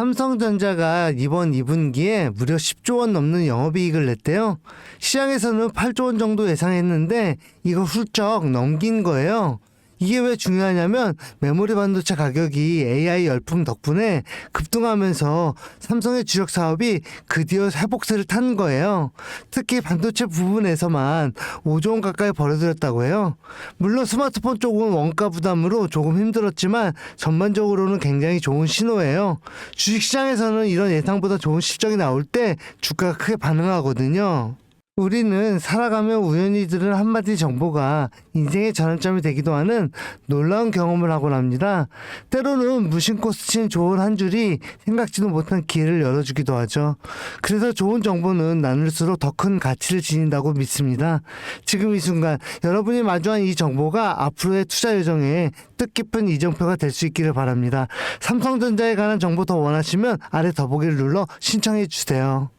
삼성전자가 이번 2분기에 무려 10조 원 넘는 영업이익을 냈대요. 시장에서는 8조 원 정도 예상했는데 이거 훌쩍 넘긴 거예요. 이게 왜 중요하냐면 메모리 반도체 가격이 AI 열풍 덕분에 급등하면서 삼성의 주력 사업이 드디어 회복세를 탄 거예요. 특히 반도체 부분에서만 5조 원 가까이 벌어들였다고 해요. 물론 스마트폰 쪽은 원가 부담으로 조금 힘들었지만 전반적으로는 굉장히 좋은 신호예요. 주식시장에서는 이런 예상보다 좋은 실적이 나올 때 주가가 크게 반응하거든요. 우리는 살아가며 우연히 들은 한마디 정보가 인생의 전환점이 되기도 하는 놀라운 경험을 하곤 합니다. 때로는 무심코 스친 좋은 한 줄이 생각지도 못한 기회를 열어주기도 하죠. 그래서 좋은 정보는 나눌수록 더 큰 가치를 지닌다고 믿습니다. 지금 이 순간 여러분이 마주한 이 정보가 앞으로의 투자 여정에 뜻깊은 이정표가 될 수 있기를 바랍니다. 삼성전자에 관한 정보 더 원하시면 아래 더보기를 눌러 신청해 주세요.